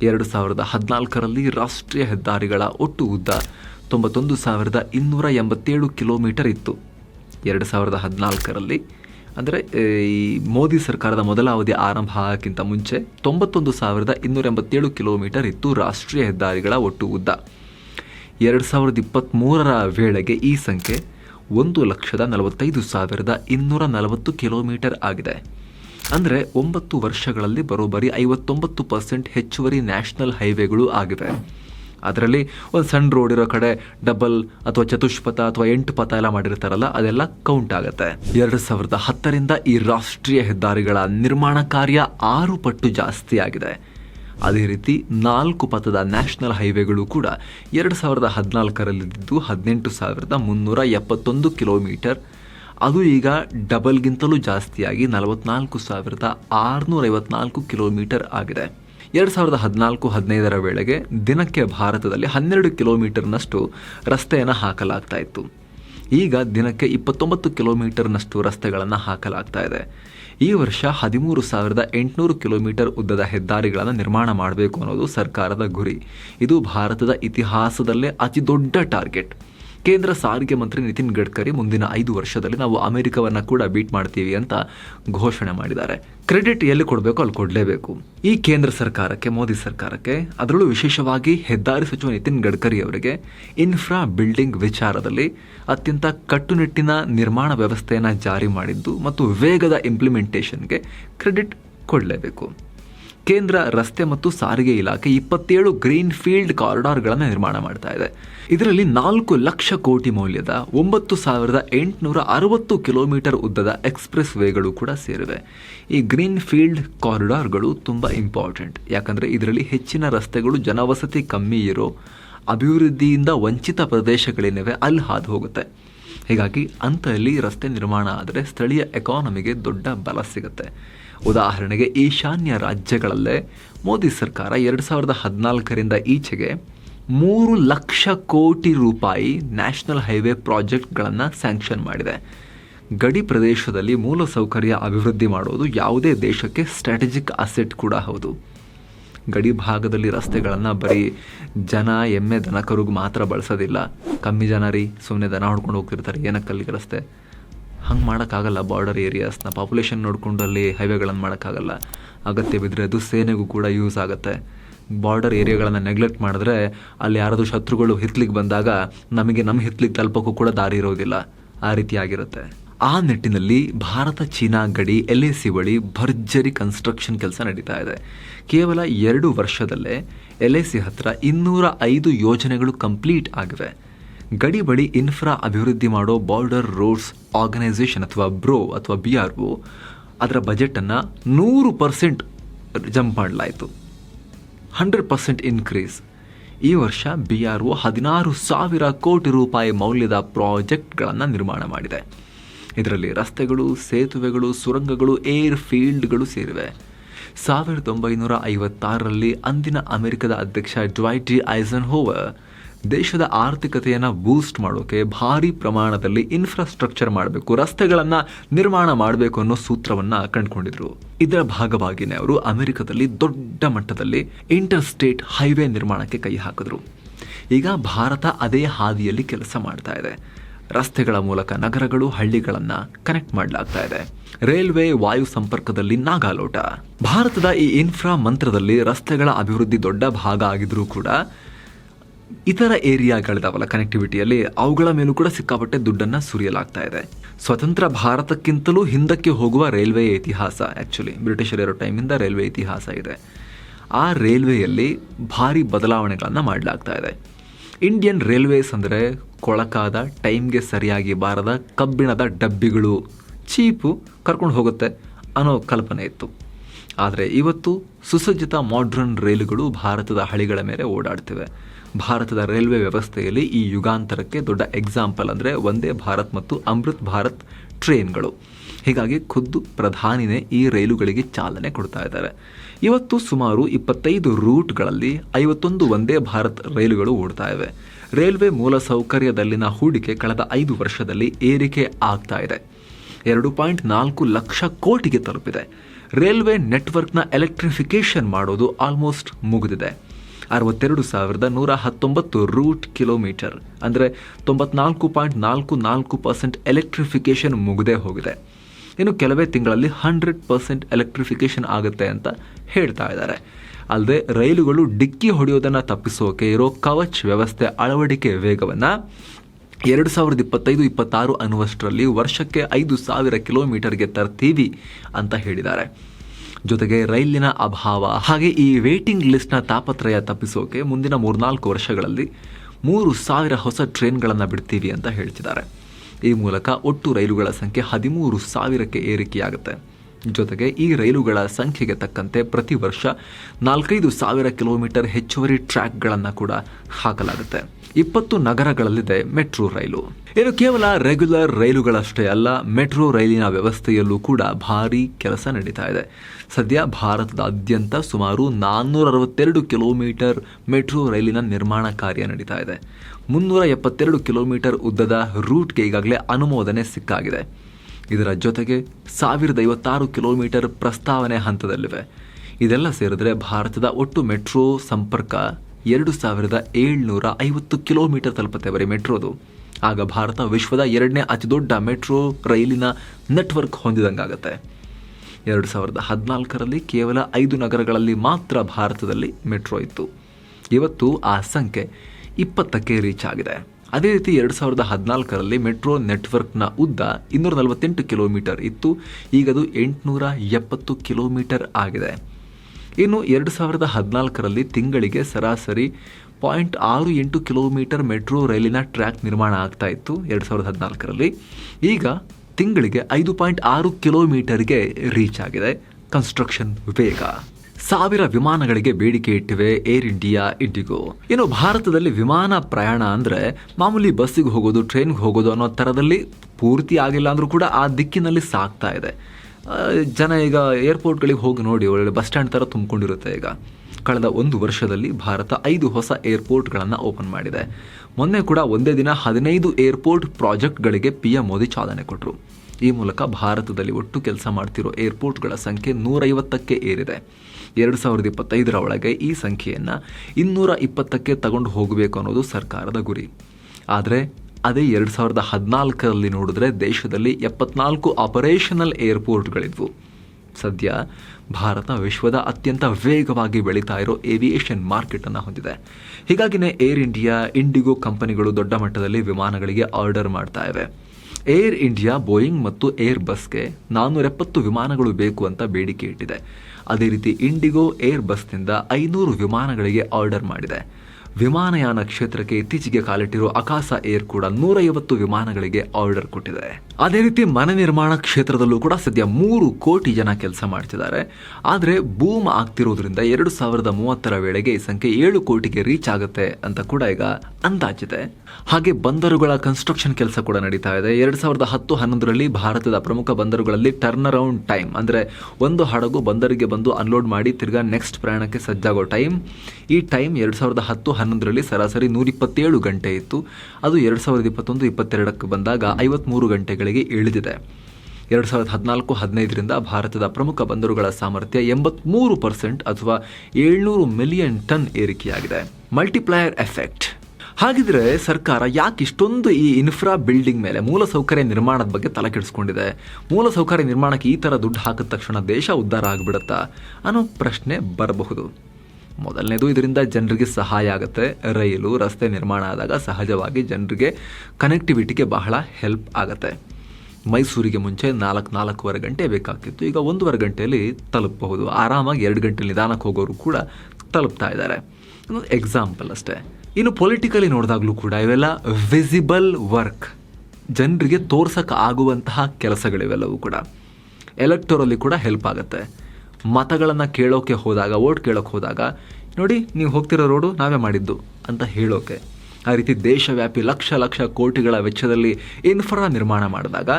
ಎರಡು ಸಾವಿರದ ಹದಿನಾಲ್ಕರಲ್ಲಿ ರಾಷ್ಟ್ರೀಯ ಹೆದ್ದಾರಿಗಳ ಒಟ್ಟು ಉದ್ದ ತೊಂಬತ್ತೊಂದು ಸಾವಿರದ ಇನ್ನೂರ ಎಂಬತ್ತೇಳು ಕಿಲೋಮೀಟರ್ ಇತ್ತು. ಎರಡು ಸಾವಿರದ ಹದಿನಾಲ್ಕರಲ್ಲಿ, ಅಂದರೆ ಈ ಮೋದಿ ಸರ್ಕಾರದ ಮೊದಲ ಅವಧಿ ಆರಂಭ ಆಗೋಕ್ಕಿಂತ ಮುಂಚೆ ತೊಂಬತ್ತೊಂದು ಸಾವಿರದ ಇನ್ನೂರ ಎಂಬತ್ತೇಳು ಕಿಲೋಮೀಟರ್ ಇತ್ತು ರಾಷ್ಟ್ರೀಯ ಹೆದ್ದಾರಿಗಳ ಒಟ್ಟು ಉದ್ದ. ಎರಡು ಸಾವಿರದ ಇಪ್ಪತ್ತ್ಮೂರರ ವೇಳೆಗೆ ಈ ಸಂಖ್ಯೆ ಒಂದು ಲಕ್ಷದ ನಲವತ್ತೈದು ಸಾವಿರದ ಇನ್ನೂರ ನಲವತ್ತು ಕಿಲೋಮೀಟರ್ ಆಗಿದೆ. ಅಂದರೆ, ಒಂಬತ್ತು ವರ್ಷಗಳಲ್ಲಿ ಬರೋಬ್ಬರಿ ಐವತ್ತೊಂಬತ್ತು ಪರ್ಸೆಂಟ್ ಹೆಚ್ಚುವರಿ ನ್ಯಾಷನಲ್ ಹೈವೇಗಳು ಆಗಿವೆ. ಅದರಲ್ಲಿ ಒಂದು ಸಣ್ಣ ರೋಡ್ ಇರೋ ಕಡೆ ಡಬಲ್ ಅಥವಾ ಚತುಷ್ಪಥ ಅಥವಾ ಎಂಟು ಪಥ ಎಲ್ಲ ಮಾಡಿರ್ತಾರಲ್ಲ, ಅದೆಲ್ಲ ಕೌಂಟ್ ಆಗುತ್ತೆ. ಎರಡು ಸಾವಿರದ ಹತ್ತರಿಂದ ಈ ರಾಷ್ಟ್ರೀಯ ಹೆದ್ದಾರಿಗಳ ನಿರ್ಮಾಣ ಕಾರ್ಯ ಆರು ಪಟ್ಟು ಜಾಸ್ತಿ ಆಗಿದೆ. ಅದೇ ರೀತಿ ನಾಲ್ಕು ಪಥದ ನ್ಯಾಷನಲ್ ಹೈವೇಗಳು ಕೂಡ ಎರಡು ಸಾವಿರದ ಹದಿನಾಲ್ಕರಲ್ಲಿದ್ದು ಹದಿನೆಂಟು ಸಾವಿರದ ಮುನ್ನೂರ ಎಪ್ಪತ್ತೊಂದು ಕಿಲೋಮೀಟರ್ ಅದು ಈಗ ಡಬಲ್ಗಿಂತಲೂ ಜಾಸ್ತಿಯಾಗಿ ನಲವತ್ನಾಲ್ಕು ಸಾವಿರದ ಆರುನೂರ ಐವತ್ನಾಲ್ಕು ಕಿಲೋಮೀಟರ್ ಆಗಿದೆ. ಎರಡು ಸಾವಿರದ ಹದಿನಾಲ್ಕು ಹದಿನೈದರ ವೇಳೆಗೆ ದಿನಕ್ಕೆ ಭಾರತದಲ್ಲಿ ಹನ್ನೆರಡು ಕಿಲೋಮೀಟರ್ನಷ್ಟು ರಸ್ತೆಯನ್ನು ಹಾಕಲಾಗ್ತಾ ಇತ್ತು. ಈಗ ದಿನಕ್ಕೆ ಇಪ್ಪತ್ತೊಂಬತ್ತು ಕಿಲೋಮೀಟರ್ನಷ್ಟು ರಸ್ತೆಗಳನ್ನು ಹಾಕಲಾಗ್ತಾ ಇದೆ. ಈ ವರ್ಷ ಹದಿಮೂರು ಸಾವಿರದ ಎಂಟುನೂರು ಕಿಲೋಮೀಟರ್ ಉದ್ದದ ಹೆದ್ದಾರಿಗಳನ್ನು ನಿರ್ಮಾಣ ಮಾಡಬೇಕು ಅನ್ನೋದು ಸರ್ಕಾರದ ಗುರಿ. ಇದು ಭಾರತದ ಇತಿಹಾಸದಲ್ಲೇ ಅತಿ ದೊಡ್ಡ ಟಾರ್ಗೆಟ್. ಕೇಂದ್ರ ಸಾರಿಗೆ ಮಂತ್ರಿ ನಿತಿನ್ ಗಡ್ಕರಿ ಮುಂದಿನ ಐದು ವರ್ಷದಲ್ಲಿ ನಾವು ಅಮೆರಿಕವನ್ನ ಕೂಡ ಬೀಟ್ ಮಾಡ್ತೀವಿ ಅಂತ ಘೋಷಣೆ ಮಾಡಿದ್ದಾರೆ. ಕ್ರೆಡಿಟ್ ಎಲ್ಲಿ ಕೊಡಬೇಕು ಅಲ್ಲಿ ಕೊಡಲೇಬೇಕು. ಈ ಕೇಂದ್ರ ಸರ್ಕಾರಕ್ಕೆ, ಮೋದಿ ಸರ್ಕಾರಕ್ಕೆ, ಅದರಲ್ಲೂ ವಿಶೇಷವಾಗಿ ಹೆದ್ದಾರಿ ಸಚಿವ ನಿತಿನ್ ಗಡ್ಕರಿ ಅವರಿಗೆ ಇನ್ಫ್ರಾ ಬಿಲ್ಡಿಂಗ್ ವಿಚಾರದಲ್ಲಿ ಅತ್ಯಂತ ಕಟ್ಟುನಿಟ್ಟಿನ ನಿರ್ಮಾಣ ವ್ಯವಸ್ಥೆಯನ್ನು ಜಾರಿ ಮಾಡಿದ್ದು ಮತ್ತು ವೇಗದ ಇಂಪ್ಲಿಮೆಂಟೇಷನ್ಗೆ ಕ್ರೆಡಿಟ್ ಕೊಡಲೇಬೇಕು. ಕೇಂದ್ರ ರಸ್ತೆ ಮತ್ತು ಸಾರಿಗೆ ಇಲಾಖೆ ಇಪ್ಪತ್ತೇಳು ಗ್ರೀನ್ ಫೀಲ್ಡ್ ಕಾರಿಡಾರ್ಗಳನ್ನು ನಿರ್ಮಾಣ ಮಾಡ್ತಾ ಇದೆ. ಇದರಲ್ಲಿ ನಾಲ್ಕು ಲಕ್ಷ ಕೋಟಿ ಮೌಲ್ಯದ ಒಂಬತ್ತು ಸಾವಿರದ ಎಂಟುನೂರ ಅರವತ್ತು ಕಿಲೋಮೀಟರ್ ಉದ್ದದ ಎಕ್ಸ್ಪ್ರೆಸ್ ವೇಗಳು ಕೂಡ ಸೇರಿವೆ. ಈ ಗ್ರೀನ್ ಫೀಲ್ಡ್ ಕಾರಿಡಾರ್ಗಳು ತುಂಬ ಇಂಪಾರ್ಟೆಂಟ್. ಯಾಕಂದರೆ ಇದರಲ್ಲಿ ಹೆಚ್ಚಿನ ರಸ್ತೆಗಳು ಜನವಸತಿ ಕಮ್ಮಿ ಇರೋ, ಅಭಿವೃದ್ಧಿಯಿಂದ ವಂಚಿತ ಪ್ರದೇಶಗಳೇನಿವೆ ಅಲ್ಲಿ ಹಾದು ಹೋಗುತ್ತೆ. ಹೀಗಾಗಿ ಅಂಥಲ್ಲಿ ರಸ್ತೆ ನಿರ್ಮಾಣ ಆದರೆ ಸ್ಥಳೀಯ ಎಕಾನಮಿಗೆ ದೊಡ್ಡ ಬಲ ಸಿಗುತ್ತೆ. ಉದಾಹರಣೆಗೆ ಈಶಾನ್ಯ ರಾಜ್ಯಗಳಲ್ಲೇ ಮೋದಿ ಸರ್ಕಾರ ಎರಡು ಸಾವಿರದ ಹದಿನಾಲ್ಕರಿಂದ ಈಚೆಗೆ ಮೂರು ಲಕ್ಷ ಕೋಟಿ ರೂಪಾಯಿ ನ್ಯಾಷನಲ್ ಹೈವೇ ಪ್ರಾಜೆಕ್ಟ್ಗಳನ್ನು ಸ್ಯಾಂಕ್ಷನ್ ಮಾಡಿದೆ. ಗಡಿ ಪ್ರದೇಶದಲ್ಲಿ ಮೂಲಸೌಕರ್ಯ ಅಭಿವೃದ್ಧಿ ಮಾಡುವುದು ಯಾವುದೇ ದೇಶಕ್ಕೆ ಸ್ಟ್ರಾಟಜಿಕ್ ಅಸೆಟ್ ಕೂಡ ಹೌದು. ಗಡಿ ಭಾಗದಲ್ಲಿ ರಸ್ತೆಗಳನ್ನು ಬರೀ ಜನ ಎಮ್ಮೆ ದನಕರುಗೆ ಮಾತ್ರ ಬಳಸೋದಿಲ್ಲ. ಕಮ್ಮಿ ಜನ ರೀ ಸುಮ್ಮನೆ ದನ ಹೊಡ್ಕೊಂಡು ಹೋಗ್ತಿರ್ತಾರೆ ಏನಕ್ಕೆ ಅಲ್ಲಿಗೆ ರಸ್ತೆ? ಹಂಗೆ ಮಾಡೋಕ್ಕಾಗಲ್ಲ ಬಾರ್ಡರ್ ಏರಿಯಾಸ್ನ ಪಾಪ್ಯುಲೇಷನ್ ನೋಡಿಕೊಂಡು ಅಲ್ಲಿ ಹೈವೇಗಳನ್ನು ಮಾಡೋಕ್ಕಾಗಲ್ಲ. ಅಗತ್ಯ ಬಿದ್ದರೆ ಅದು ಸೇನೆಗೂ ಕೂಡ ಯೂಸ್ ಆಗುತ್ತೆ. ಬಾರ್ಡರ್ ಏರಿಯಾಗಳನ್ನು ನೆಗ್ಲೆಕ್ಟ್ ಮಾಡಿದ್ರೆ ಅಲ್ಲಿ ಯಾರಾದರೂ ಶತ್ರುಗಳು ಹಿತ್ಲಿಗೆ ಬಂದಾಗ ನಮಗೆ ನಮ್ಮ ಹಿತ್ಲಿಗೆ ತಲುಪೋಕ್ಕೂ ಕೂಡ ದಾರಿ ಇರೋದಿಲ್ಲ. ಆ ರೀತಿ ಆಗಿರುತ್ತೆ. ಆ ನಿಟ್ಟಿನಲ್ಲಿ ಭಾರತ ಚೀನಾ ಗಡಿ ಎಲ್ ಎ ಸಿ ಬಳಿ ಭರ್ಜರಿ ಕನ್ಸ್ಟ್ರಕ್ಷನ್ ಕೆಲಸ ನಡೀತಾ ಇದೆ. ಕೇವಲ ಎರಡು ವರ್ಷದಲ್ಲೇ ಎಲ್ ಎ ಸಿ ಹತ್ರ ಇನ್ನೂರ ಐದು ಯೋಜನೆಗಳು ಕಂಪ್ಲೀಟ್ ಆಗಿವೆ. ಗಡಿ ಬಳಿ ಇನ್ಫ್ರಾ ಅಭಿವೃದ್ಧಿ ಮಾಡೋ ಬಾರ್ಡರ್ ರೋಡ್ಸ್ ಆರ್ಗನೈಸೇಷನ್ ಅಥವಾ ಬ್ರೋ ಅಥವಾ ಬಿ ಆರ್ ಒ ಅದರ ಬಜೆಟನ್ನು ನೂರು ಪರ್ಸೆಂಟ್ ಜಂಪ್ ಮಾಡಲಾಯಿತು. ಹಂಡ್ರೆಡ್ ಪರ್ಸೆಂಟ್ ಇನ್ಕ್ರೀಸ್ ಈ ವರ್ಷ ಬಿ ಆರ್ ಒ ಹದಿನಾರು ಸಾವಿರ ಕೋಟಿ ರೂಪಾಯಿ ಮೌಲ್ಯದ ಪ್ರಾಜೆಕ್ಟ್ಗಳನ್ನು ನಿರ್ಮಾಣ ಮಾಡಿದೆ. ಇದರಲ್ಲಿ ರಸ್ತೆಗಳು, ಸೇತುವೆಗಳು, ಸುರಂಗಗಳು ಏರ್ ಫೀಲ್ಡ್ಗಳು ಸೇರಿವೆ. ಸಾವಿರದ ಒಂಬೈನೂರ ಐವತ್ತಾರರಲ್ಲಿ ಅಂದಿನ ಅಮೆರಿಕದ ಅಧ್ಯಕ್ಷ ಡ್ವೈಟ್ ಡಿ ಐಸನ್ ಹೋವರ್ ದೇಶದ ಆರ್ಥಿಕತೆಯನ್ನು ಬೂಸ್ಟ್ ಮಾಡೋಕೆ ಭಾರಿ ಪ್ರಮಾಣದಲ್ಲಿ ಇನ್ಫ್ರಾಸ್ಟ್ರಕ್ಚರ್ ಮಾಡಬೇಕು, ರಸ್ತೆಗಳನ್ನು ನಿರ್ಮಾಣ ಮಾಡಬೇಕು ಅನ್ನೋ ಸೂತ್ರವನ್ನು ಕಂಡುಕೊಂಡಿದ್ರು. ಇದರ ಭಾಗವಾಗಿನೇ ಅವರು ಅಮೆರಿಕದಲ್ಲಿ ದೊಡ್ಡ ಮಟ್ಟದಲ್ಲಿ ಇಂಟರ್ ಸ್ಟೇಟ್ ಹೈವೇ ನಿರ್ಮಾಣಕ್ಕೆ ಕೈ ಹಾಕಿದ್ರು. ಈಗ ಭಾರತ ಅದೇ ಹಾದಿಯಲ್ಲಿ ಕೆಲಸ ಮಾಡ್ತಾ ಇದೆ. ರಸ್ತೆಗಳ ಮೂಲಕ ನಗರಗಳು, ಹಳ್ಳಿಗಳನ್ನು ಕನೆಕ್ಟ್ ಮಾಡಲಾಗ್ತಾ ಇದೆ. ರೈಲ್ವೆ, ವಾಯು ಸಂಪರ್ಕದಲ್ಲಿ ನಾಗಾಲೋಟ. ಭಾರತದ ಈ ಇನ್ಫ್ರಾ ಮಂತ್ರದಲ್ಲಿ ರಸ್ತೆಗಳ ಅಭಿವೃದ್ಧಿ ದೊಡ್ಡ ಭಾಗ ಆಗಿದ್ರೂ ಕೂಡ ಇತರ ಏರಿಯಾಗಳಿದಾವಲ್ಲ ಕನೆಕ್ಟಿವಿಟಿಯಲ್ಲಿ ಅವುಗಳ ಮೇಲೂ ಕೂಡ ಸಿಕ್ಕಾಪಟ್ಟೆ ದುಡ್ಡನ್ನು ಸುರಿಯಲಾಗ್ತಾ ಇದೆ. ಸ್ವತಂತ್ರ ಭಾರತಕ್ಕಿಂತಲೂ ಹಿಂದಕ್ಕೆ ಹೋಗುವ ರೈಲ್ವೆ ಇತಿಹಾಸ ಆ್ಯಕ್ಚುಲಿ ಬ್ರಿಟಿಷರಿರೋ ಟೈಮಿಂದ ರೈಲ್ವೆ ಇತಿಹಾಸ ಇದೆ. ಆ ರೈಲ್ವೆಯಲ್ಲಿ ಭಾರಿ ಬದಲಾವಣೆಗಳನ್ನು ಮಾಡಲಾಗ್ತಾ ಇದೆ. ಇಂಡಿಯನ್ ರೈಲ್ವೇಸ್ ಅಂದರೆ ಕೊಳಕಾದ ಟೈಮ್ಗೆ ಸರಿಯಾಗಿ ಬಾರದ, ಕಬ್ಬಿಣದ ಡಬ್ಬಿಗಳು. ಚೀಪು ಕರ್ಕೊಂಡು ಹೋಗುತ್ತೆ ಅನ್ನೋ ಕಲ್ಪನೆ ಇತ್ತು. ಆದರೆ ಇವತ್ತು ಸುಸಜ್ಜಿತ ಮಾಡ್ರನ್ ರೈಲುಗಳು ಭಾರತದ ಹಳಿಗಳ ಮೇಲೆ ಓಡಾಡ್ತಿವೆ. ಭಾರತದ ರೈಲ್ವೆ ವ್ಯವಸ್ಥೆಯಲ್ಲಿ ಈ ಯುಗಾಂತರಕ್ಕೆ ದೊಡ್ಡ ಎಕ್ಸಾಂಪಲ್ ಅಂದರೆ ವಂದೇ ಭಾರತ್ ಮತ್ತು ಅಮೃತ್ ಭಾರತ್ ಟ್ರೈನ್ಗಳು. ಹೀಗಾಗಿ ಖುದ್ದು ಪ್ರಧಾನಿನೇ ಈ ರೈಲುಗಳಿಗೆ ಚಾಲನೆ ಕೊಡ್ತಾ ಇದ್ದಾರೆ. ಇವತ್ತು ಸುಮಾರು ಇಪ್ಪತ್ತೈದು ರೂಟ್ಗಳಲ್ಲಿ ಐವತ್ತೊಂದು ವಂದೇ ಭಾರತ್ ರೈಲುಗಳು ಓಡ್ತಾ ಇವೆ. ರೈಲ್ವೆ ಮೂಲಸೌಕರ್ಯದಲ್ಲಿನ ಹೂಡಿಕೆ ಕಳೆದ ಐದು ವರ್ಷದಲ್ಲಿ ಏರಿಕೆ ಆಗ್ತಾ ಇದೆ. ಎರಡು ಪಾಯಿಂಟ್ ನಾಲ್ಕು ಲಕ್ಷ ಕೋಟಿಗೆ ತಲುಪಿದೆ. ರೈಲ್ವೆ ನೆಟ್ವರ್ಕ್ನ ಎಲೆಕ್ಟ್ರಿಫಿಕೇಷನ್ ಮಾಡೋದು ಆಲ್ಮೋಸ್ಟ್ ಮುಗಿದಿದೆ. ಅರವತ್ತೆರಡು ಸಾವಿರದ ನೂರ ಹತ್ತೊಂಬತ್ತು ರೂಟ್ ಕಿಲೋಮೀಟರ್. ಅಂದರೆ ತೊಂಬತ್ನಾಲ್ಕು ಪಾಯಿಂಟ್ ನಾಲ್ಕು ನಾಲ್ಕು ಪರ್ಸೆಂಟ್ ಎಲೆಕ್ಟ್ರಿಫಿಕೇಷನ್ ಮುಗದೇ ಹೋಗಿದೆ. ಇನ್ನು ಕೆಲವೇ ತಿಂಗಳಲ್ಲಿ ಹಂಡ್ರೆಡ್ ಪರ್ಸೆಂಟ್ ಎಲೆಕ್ಟ್ರಿಫಿಕೇಷನ್ ಆಗುತ್ತೆ ಅಂತ ಹೇಳ್ತಾ ಇದ್ದಾರೆ. ಅಲ್ಲದೆ ರೈಲುಗಳು ಡಿಕ್ಕಿ ಹೊಡೆಯೋದನ್ನು ತಪ್ಪಿಸೋಕೆ ಇರೋ ಕವಚ್ ವ್ಯವಸ್ಥೆ ಅಳವಡಿಕೆ ವೇಗವನ್ನು ಎರಡು ಸಾವಿರದ ಇಪ್ಪತ್ತೈದು, ಇಪ್ಪತ್ತಾರು ಅನ್ನುವಷ್ಟರಲ್ಲಿ ವರ್ಷಕ್ಕೆ ಐದು ಸಾವಿರ ಕಿಲೋಮೀಟರ್ಗೆ ತರ್ತೀವಿ ಅಂತ ಹೇಳಿದ್ದಾರೆ. ಜೊತೆಗೆ ರೈಲಿನ ಅಭಾವ ಹಾಗೆ ಈ ವೇಟಿಂಗ್ ಲಿಸ್ಟ್ನ ತಾಪತ್ರಯ ತಪ್ಪಿಸೋಕೆ ಮುಂದಿನ ಮೂರ್ನಾಲ್ಕು ವರ್ಷಗಳಲ್ಲಿ ಮೂರು ಸಾವಿರ ಹೊಸ ಟ್ರೈನ್ಗಳನ್ನು ಬಿಡ್ತೀವಿ ಅಂತ ಹೇಳ್ತಿದ್ದಾರೆ. ಈ ಮೂಲಕ ಒಟ್ಟು ರೈಲುಗಳ ಸಂಖ್ಯೆ ಹದಿಮೂರು ಸಾವಿರಕ್ಕೆ ಏರಿಕೆಯಾಗುತ್ತೆ. ಜೊತೆಗೆ ಈ ರೈಲುಗಳ ಸಂಖ್ಯೆಗೆ ತಕ್ಕಂತೆ ಪ್ರತಿ ವರ್ಷ ನಾಲ್ಕೈದು ಸಾವಿರ ಕಿಲೋಮೀಟರ್ ಹೆಚ್ಚುವರಿ ಟ್ರ್ಯಾಕ್ಗಳನ್ನು ಕೂಡ ಹಾಕಲಾಗುತ್ತೆ. ಇಪ್ಪತ್ತು ನಗರಗಳಲ್ಲಿದೆ ಮೆಟ್ರೋ ರೈಲು. ಇದು ಕೇವಲ ರೆಗ್ಯುಲರ್ ರೈಲುಗಳಷ್ಟೇ ಅಲ್ಲ, ಮೆಟ್ರೋ ರೈಲಿನ ವ್ಯವಸ್ಥೆಯಲ್ಲೂ ಕೂಡ ಭಾರಿ ಕೆಲಸ ನಡೀತಾ ಇದೆ. ಸದ್ಯ ಭಾರತದಾದ್ಯಂತ ಸುಮಾರು ನಾನ್ನೂರ ಅರವತ್ತೆರಡು ಕಿಲೋಮೀಟರ್ ಮೆಟ್ರೋ ರೈಲಿನ ನಿರ್ಮಾಣ ಕಾರ್ಯ ನಡೀತಾ ಇದೆ. ಮುನ್ನೂರ ಎಪ್ಪತ್ತೆರಡು ಕಿಲೋಮೀಟರ್ ಉದ್ದದ ರೂಟ್ಗೆ ಈಗಾಗಲೇ ಅನುಮೋದನೆ ಸಿಕ್ಕಾಗಿದೆ. ಇದರ ಜೊತೆಗೆ ಸಾವಿರದ ಐವತ್ತಾರು ಕಿಲೋಮೀಟರ್ ಪ್ರಸ್ತಾವನೆ ಹಂತದಲ್ಲಿವೆ. ಇದೆಲ್ಲ ಸೇರಿದ್ರೆ ಭಾರತದ ಒಟ್ಟು ಮೆಟ್ರೋ ಸಂಪರ್ಕ ಎರಡು ಸಾವಿರದ ಏಳ್ನೂರ ಐವತ್ತು ಕಿಲೋಮೀಟರ್ ತಲುಪುತ್ತೆ ಬರೀ ಮೆಟ್ರೋದು. ಆಗ ಭಾರತ ವಿಶ್ವದ ಎರಡನೇ ಅತಿ ದೊಡ್ಡ ಮೆಟ್ರೋ ರೈಲಿನ ನೆಟ್ವರ್ಕ್ ಹೊಂದಿದಂಗಾಗತ್ತೆ. ಎರಡು ಸಾವಿರದ ಹದಿನಾಲ್ಕರಲ್ಲಿ ಕೇವಲ ಐದು ನಗರಗಳಲ್ಲಿ ಮಾತ್ರ ಭಾರತದಲ್ಲಿ ಮೆಟ್ರೋ ಇತ್ತು. ಇವತ್ತು ಆ ಸಂಖ್ಯೆ ಇಪ್ಪತ್ತಕ್ಕೆ ರೀಚ್ ಆಗಿದೆ. ಅದೇ ರೀತಿ ಎರಡು ಸಾವಿರದ ಹದಿನಾಲ್ಕರಲ್ಲಿ ಮೆಟ್ರೋ ನೆಟ್ವರ್ಕ್ನ ಉದ್ದ ಇನ್ನೂರ ನಲವತ್ತೆಂಟು ಕಿಲೋಮೀಟರ್ ಇತ್ತು. ಈಗದು ಎಂಟುನೂರ ಎಪ್ಪತ್ತು ಕಿಲೋಮೀಟರ್ ಆಗಿದೆ. ಇನ್ನು ಎರಡು ಸಾವಿರದ ಹದಿನಾಲ್ಕರಲ್ಲಿ ತಿಂಗಳಿಗೆ ಸರಾಸರಿ ಪಾಯಿಂಟ್ ಆರು ಎಂಟು ಕಿಲೋಮೀಟರ್ ಮೆಟ್ರೋ ರೈಲಿನ ಟ್ರ್ಯಾಕ್ ನಿರ್ಮಾಣ ಆಗ್ತಾ ಇತ್ತು ಎರಡು ಸಾವಿರದ ಹದಿನಾಲ್ಕರಲ್ಲಿ. ಈಗ ತಿಂಗಳಿಗೆ ಐದು ಪಾಯಿಂಟ್ ಆರು ಕಿಲೋಮೀಟರ್ಗೆ ರೀಚ್ ಆಗಿದೆ ಕನ್ಸ್ಟ್ರಕ್ಷನ್ ವೇಗ. ಸಾವಿರ ವಿಮಾನಗಳಿಗೆ ಬೇಡಿಕೆ ಇಟ್ಟಿವೆ ಏರ್ ಇಂಡಿಯಾ, ಇಂಡಿಗೋ. ಇನ್ನು ಭಾರತದಲ್ಲಿ ವಿಮಾನ ಪ್ರಯಾಣ ಅಂದರೆ ಮಾಮೂಲಿ ಬಸ್ಸಿಗೆ ಹೋಗೋದು, ಟ್ರೈನ್ಗೆ ಹೋಗೋದು ಅನ್ನೋ ಥರದಲ್ಲಿ ಪೂರ್ತಿ ಆಗಿಲ್ಲ ಅಂದರೂ ಕೂಡ ಆ ದಿಕ್ಕಿನಲ್ಲಿ ಸಾಗ್ತಾ ಇದೆ. ಜನ ಈಗ ಏರ್ಪೋರ್ಟ್ಗಳಿಗೆ ಹೋಗಿ ನೋಡಿ ಒಳ್ಳೆ ಬಸ್ ಸ್ಟ್ಯಾಂಡ್ ಥರ ತುಂಬಿಕೊಂಡಿರುತ್ತೆ ಈಗ. ಕಳೆದ ಒಂದು ವರ್ಷದಲ್ಲಿ ಭಾರತ ಐದು ಹೊಸ ಏರ್ಪೋರ್ಟ್ಗಳನ್ನು ಓಪನ್ ಮಾಡಿದೆ. ಮೊನ್ನೆ ಕೂಡ ಒಂದೇ ದಿನ ಹದಿನೈದು ಏರ್ಪೋರ್ಟ್ ಪ್ರಾಜೆಕ್ಟ್ಗಳಿಗೆ ಪಿ ಎಂ ಮೋದಿ ಚಾಲನೆ ಕೊಟ್ಟರು ಈ ಮೂಲಕ ಭಾರತದಲ್ಲಿ ಒಟ್ಟು ಕೆಲಸ ಮಾಡ್ತಿರೋ ಏರ್ಪೋರ್ಟ್ಗಳ ಸಂಖ್ಯೆ ನೂರೈವತ್ತಕ್ಕೆ ಏರಿದೆ. ಎರಡು ಸಾವಿರದ ಇಪ್ಪತ್ತೈದರ ಒಳಗೆ ಈ ಸಂಖ್ಯೆಯನ್ನು ಇನ್ನೂರ ಇಪ್ಪತ್ತಕ್ಕೆ ತಗೊಂಡು ಹೋಗಬೇಕು ಅನ್ನೋದು ಸರ್ಕಾರದ ಗುರಿ. ಆದರೆ ಅದೇ ಎರಡು ಸಾವಿರದ ಹದಿನಾಲ್ಕರಲ್ಲಿ ನೋಡಿದ್ರೆ ದೇಶದಲ್ಲಿ ಎಪ್ಪತ್ನಾಲ್ಕು ಆಪರೇಷನಲ್ ಏರ್ಪೋರ್ಟ್ಗಳಿದ್ವು ಸದ್ಯ ಭಾರತ ವಿಶ್ವದ ಅತ್ಯಂತ ವೇಗವಾಗಿ ಬೆಳೀತಾ ಇರೋ ಏವಿಯೇಷನ್ ಮಾರ್ಕೆಟನ್ನು ಹೊಂದಿದೆ. ಹೀಗಾಗಿನೇ ಏರ್ ಇಂಡಿಯಾ ಇಂಡಿಗೋ ಕಂಪನಿಗಳು ದೊಡ್ಡ ಮಟ್ಟದಲ್ಲಿ ವಿಮಾನಗಳಿಗೆ ಆರ್ಡರ್ ಮಾಡ್ತಾ ಇವೆ. ಏರ್ ಇಂಡಿಯಾ ಬೋಯಿಂಗ್ ಮತ್ತು ಏರ್ ಬಸ್ಗೆ ನಾನ್ನೂರ ಎಪ್ಪತ್ತು ವಿಮಾನಗಳು ಬೇಕು ಅಂತ ಬೇಡಿಕೆ ಇಟ್ಟಿದೆ. ಅದೇ ರೀತಿ ಇಂಡಿಗೋ ಏರ್ ಬಸ್ನಿಂದ ಐನೂರು ವಿಮಾನಗಳಿಗೆ ಆರ್ಡರ್ ಮಾಡಿದೆ. ವಿಮಾನಯಾನ ಕ್ಷೇತ್ರಕ್ಕೆ ಇತ್ತೀಚೆಗೆ ಕಾಲಿಟ್ಟಿರುವ ಅಕಾಸ ಏರ್ ಕೂಡ ನೂರೈವತ್ತು ವಿಮಾನಗಳಿಗೆ ಆರ್ಡರ್ ಕೊಟ್ಟಿದೆ. ಅದೇ ರೀತಿ ಮನೆ ನಿರ್ಮಾಣ ಕ್ಷೇತ್ರದಲ್ಲೂ ಕೂಡ ಸದ್ಯ ಮೂರು ಕೋಟಿ ಜನ ಕೆಲಸ ಮಾಡ್ತಿದ್ದಾರೆ. ಆದರೆ ಬೂಮ್ ಆಗ್ತಿರೋದ್ರಿಂದ ಎರಡು ಸಾವಿರದ ಮೂವತ್ತರ ವೇಳೆಗೆ ಈ ಸಂಖ್ಯೆ ಏಳು ಕೋಟಿಗೆ ರೀಚ್ ಆಗುತ್ತೆ ಅಂತ ಕೂಡ ಈಗ ಅಂದಾಜಿದೆ. ಹಾಗೆ ಬಂದರುಗಳ ಕನ್ಸ್ಟ್ರಕ್ಷನ್ ಕೆಲಸ ಕೂಡ ನಡೀತಾ ಇದೆ. ಎರಡು ಸಾವಿರದ ಹತ್ತು ಹನ್ನೊಂದರಲ್ಲಿ ಭಾರತದ ಪ್ರಮುಖ ಬಂದರುಗಳಲ್ಲಿ ಟರ್ನ್ ಅರೌಂಡ್ ಟೈಮ್ ಅಂದರೆ ಒಂದು ಹಡಗು ಬಂದರಿಗೆ ಬಂದು ಅನ್ಲೋಡ್ ಮಾಡಿ ತಿರ್ಗಾ ನೆಕ್ಸ್ಟ್ ಪ್ರಯಾಣಕ್ಕೆ ಸಜ್ಜಾಗೋ ಟೈಮ್ ಈ ಟೈಮ್ ಎರಡು ಸಾವಿರದ ಹತ್ತು ಹನ್ನೊಂದರಲ್ಲಿ ಸರಾಸರಿ ನೂರಿಪ್ಪತ್ತೇಳು ಗಂಟೆ ಇತ್ತು. ಅದು ಎರಡು ಸಾವಿರದ ಇಪ್ಪತ್ತೊಂದು, ಇಪ್ಪತ್ತೆರಡಕ್ಕೆ ಬಂದಾಗ ಐವತ್ಮೂರು ಗಂಟೆಗಳಿಗೆ ಇಳಿದಿದೆ. ಎರಡು ಸಾವಿರದ ಹದಿನಾಲ್ಕು, ಹದಿನೈದರಿಂದ ಭಾರತದ ಪ್ರಮುಖ ಬಂದರುಗಳ ಸಾಮರ್ಥ್ಯ ಎಂಬತ್ಮೂರು ಪರ್ಸೆಂಟ್ ಅಥವಾ ಏಳ್ನೂರು ಮಿಲಿಯನ್ ಟನ್ ಏರಿಕೆಯಾಗಿದೆ. Multiplier effect. ಹಾಗಿದ್ರೆ ಸರ್ಕಾರ ಯಾಕೆ ಇಷ್ಟೊಂದು ಈ ಇನ್ಫ್ರಾ ಬಿಲ್ಡಿಂಗ್ ಮೇಲೆ ಮೂಲಸೌಕರ್ಯ ನಿರ್ಮಾಣದ ಬಗ್ಗೆ ತಲೆ ಕೆಡಿಸ್ಕೊಂಡಿದೆ? ಮೂಲಸೌಕರ್ಯ ನಿರ್ಮಾಣಕ್ಕೆ ಈ ಥರ ದುಡ್ಡು ಹಾಕಿದ ತಕ್ಷಣ ದೇಶ ಉದ್ಧಾರ ಆಗಿಬಿಡುತ್ತಾ ಅನ್ನೋ ಪ್ರಶ್ನೆ ಬರಬಹುದು. ಮೊದಲನೇದು ಇದರಿಂದ ಜನರಿಗೆ ಸಹಾಯ ಆಗುತ್ತೆ. ರೈಲು, ರಸ್ತೆ ನಿರ್ಮಾಣ ಆದಾಗ ಸಹಜವಾಗಿ ಜನರಿಗೆ ಕನೆಕ್ಟಿವಿಟಿಗೆ ಬಹಳ ಹೆಲ್ಪ್ ಆಗುತ್ತೆ. ಮೈಸೂರಿಗೆ ಮುಂಚೆ ನಾಲ್ಕು ನಾಲ್ಕೂವರೆ ಗಂಟೆ ಬೇಕಾಗ್ತಿತ್ತು. ಈಗ ಒಂದೂವರೆ ಗಂಟೆಯಲ್ಲಿ ತಲುಪಬಹುದು. ಆರಾಮಾಗಿ ಎರಡು ಗಂಟೆ ನಿಧಾನಕ್ಕೆ ಹೋಗೋರು ಕೂಡ ತಲುಪ್ತಾ ಇದ್ದಾರೆ. ಎಕ್ಸಾಂಪಲ್ ಅಷ್ಟೇ. ಇನ್ನು ಪೊಲಿಟಿಕಲಿ ನೋಡಿದಾಗಲೂ ಕೂಡ ಇವೆಲ್ಲ ವಿಸಿಬಲ್ ವರ್ಕ್ ಜನರಿಗೆ ತೋರ್ಸಕ್ಕೆ ಆಗುವಂತಹ ಕೆಲಸಗಳಿವೆಲ್ಲವೂ ಕೂಡ. ಎಲೆಕ್ಟೋರಲ್ಲಿ ಕೂಡ ಹೆಲ್ಪ್ ಆಗುತ್ತೆ. ಮತಗಳನ್ನು ಕೇಳೋಕೆ ಹೋದಾಗ, ವೋಟ್ ಕೇಳೋಕೆ ಹೋದಾಗ, ನೋಡಿ, ನೀವು ಹೋಗ್ತಿರೋ ರೋಡು ನಾವೇ ಮಾಡಿದ್ದು ಅಂತ ಹೇಳೋಕೆ. ಆ ರೀತಿ ದೇಶವ್ಯಾಪಿ ಲಕ್ಷ ಲಕ್ಷ ಕೋಟಿಗಳ ವೆಚ್ಚದಲ್ಲಿ ಇನ್ಫ್ರಾ ನಿರ್ಮಾಣ ಮಾಡಿದಾಗ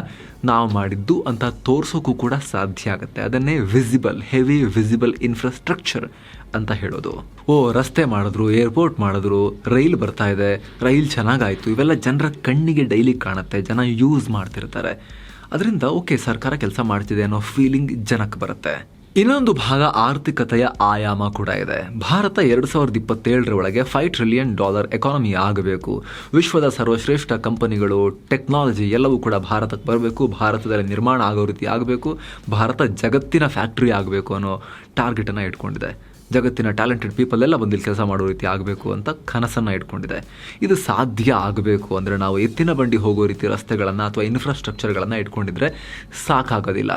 ನಾವು ಮಾಡಿದ್ದು ಅಂತ ತೋರಿಸೋಕ್ಕೂ ಕೂಡ ಸಾಧ್ಯ ಆಗುತ್ತೆ. ಅದನ್ನೇ ವಿಸಿಬಲ್ ಹೆವಿ ವಿಸಿಬಲ್ ಇನ್ಫ್ರಾಸ್ಟ್ರಕ್ಚರ್ ಅಂತ ಹೇಳೋದು. ಓ, ರಸ್ತೆ ಮಾಡಿದ್ರು ಏರ್ಪೋರ್ಟ್ ಮಾಡಿದ್ರು, ರೈಲ್ ಬರ್ತಾ ಇದೆ, ರೈಲ್ ಚೆನ್ನಾಗಾಯಿತು, ಇವೆಲ್ಲ ಜನರ ಕಣ್ಣಿಗೆ ಡೈಲಿ ಕಾಣುತ್ತೆ, ಜನ ಯೂಸ್ ಮಾಡ್ತಿರ್ತಾರೆ. ಅದರಿಂದ ಓಕೆ ಸರ್ಕಾರ ಕೆಲಸ ಮಾಡ್ತಿದೆ ಅನ್ನೋ ಫೀಲಿಂಗ್ ಜನಕ್ಕೆ ಬರುತ್ತೆ. ಇನ್ನೊಂದು ಭಾಗ ಆರ್ಥಿಕತೆಯ ಆಯಾಮ ಕೂಡ ಇದೆ. ಭಾರತ ಎರಡು ಸಾವಿರದ ಇಪ್ಪತ್ತೇಳರ ಒಳಗೆ ಫೈವ್ ಟ್ರಿಲಿಯನ್ ಡಾಲರ್ ಎಕಾನಮಿ ಆಗಬೇಕು. ವಿಶ್ವದ ಸರ್ವಶ್ರೇಷ್ಠ ಕಂಪನಿಗಳು ಟೆಕ್ನಾಲಜಿ ಎಲ್ಲವೂ ಕೂಡ ಭಾರತಕ್ಕೆ ಬರಬೇಕು. ಭಾರತದಲ್ಲಿ ನಿರ್ಮಾಣ ಆಗೋ ರೀತಿ ಆಗಬೇಕು. ಭಾರತ ಜಗತ್ತಿನ ಫ್ಯಾಕ್ಟ್ರಿ ಆಗಬೇಕು ಅನ್ನೋ ಟಾರ್ಗೆಟನ್ನು ಇಟ್ಕೊಂಡಿದೆ. ಜಗತ್ತಿನ ಟ್ಯಾಲೆಂಟೆಡ್ ಪೀಪಲ್ ಎಲ್ಲ ಬಂದಿಲ್ಲಿ ಕೆಲಸ ಮಾಡೋ ರೀತಿ ಆಗಬೇಕು ಅಂತ ಕನಸನ್ನು ಇಟ್ಕೊಂಡಿದೆ. ಇದು ಸಾಧ್ಯ ಆಗಬೇಕು ಅಂದರೆ ನಾವು ಎತ್ತಿನ ಬಂಡಿ ಹೋಗೋ ರೀತಿ ರಸ್ತೆಗಳನ್ನು ಅಥವಾ ಇನ್ಫ್ರಾಸ್ಟ್ರಕ್ಚರ್ಗಳನ್ನು ಇಟ್ಕೊಂಡಿದ್ರೆ ಸಾಕಾಗೋದಿಲ್ಲ.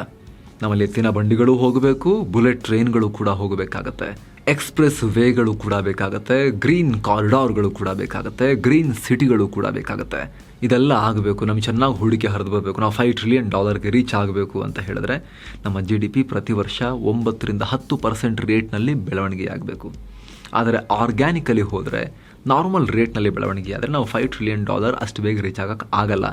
ನಮ್ಮಲ್ಲಿ ಎತ್ತಿನ ಬಂಡಿಗಳು ಹೋಗಬೇಕು, ಬುಲೆಟ್ ಟ್ರೈನ್ಗಳು ಕೂಡ ಹೋಗಬೇಕಾಗತ್ತೆ. ಎಕ್ಸ್ಪ್ರೆಸ್ ವೇಗಳು ಕೂಡ ಬೇಕಾಗತ್ತೆ, ಗ್ರೀನ್ ಕಾರಿಡಾರ್ಗಳು ಕೂಡ ಬೇಕಾಗತ್ತೆ, ಗ್ರೀನ್ ಸಿಟಿಗಳು ಕೂಡ ಬೇಕಾಗತ್ತೆ. ಇದೆಲ್ಲ ಆಗಬೇಕು, ನಮ್ಗೆ ಚೆನ್ನಾಗಿ ಹೂಡಿಕೆ ಹರಿದು ಬರಬೇಕು, ನಾವು ಫೈವ್ ಟ್ರಿಲಿಯನ್ ಡಾಲರ್ಗೆ ರೀಚ್ ಆಗಬೇಕು ಅಂತ ಹೇಳಿದ್ರೆ, ನಮ್ಮ ಜಿ ಡಿ ಪಿ ಪ್ರತಿ ವರ್ಷ ಒಂಬತ್ತರಿಂದ ಹತ್ತು ಪರ್ಸೆಂಟ್ ರೇಟ್ನಲ್ಲಿ ಬೆಳವಣಿಗೆ ಆಗಬೇಕು ಆದರೆ ಆರ್ಗ್ಯಾನಿಕಲಿ ಹೋದರೆ ನಾರ್ಮಲ್ ರೇಟ್ನಲ್ಲಿ ಬೆಳವಣಿಗೆ ಆದರೆ ನಾವು ಫೈವ್ ಟ್ರಿಲಿಯನ್ ಡಾಲರ್ ಅಷ್ಟು ಬೇಗ ರೀಚ್ ಆಗೋಕ್ಕೆ ಆಗಲ್ಲ.